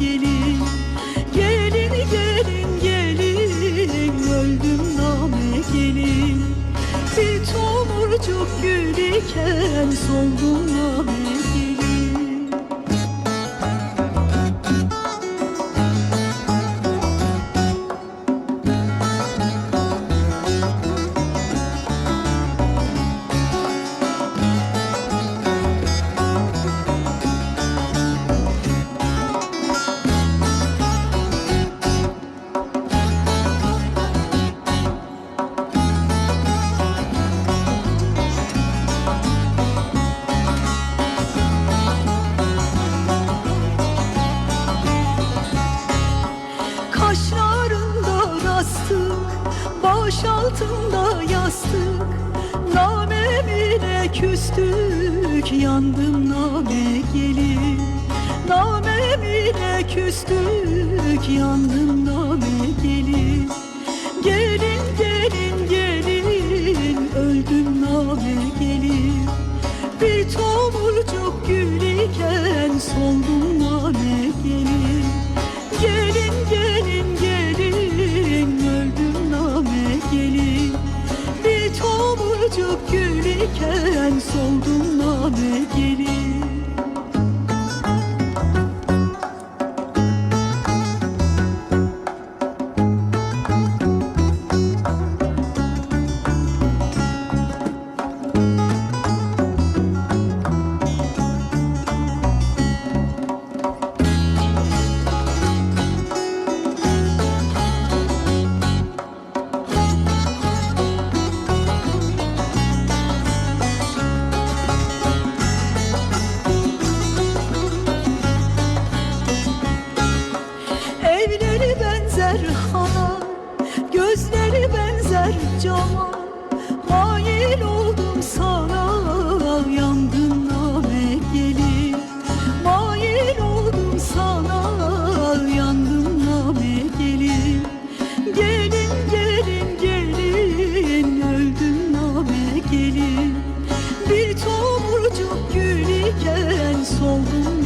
gelin Gelin gelin gelin öldüm name gelin. Bir tomurcuk gül iken soldum name yastık Namemine küstük Yandım name gelin Namemine küstük Yandım name gelin Gelin gelin açıp gül iken soldun name gelir. bir tomurcuk gül iken soldum.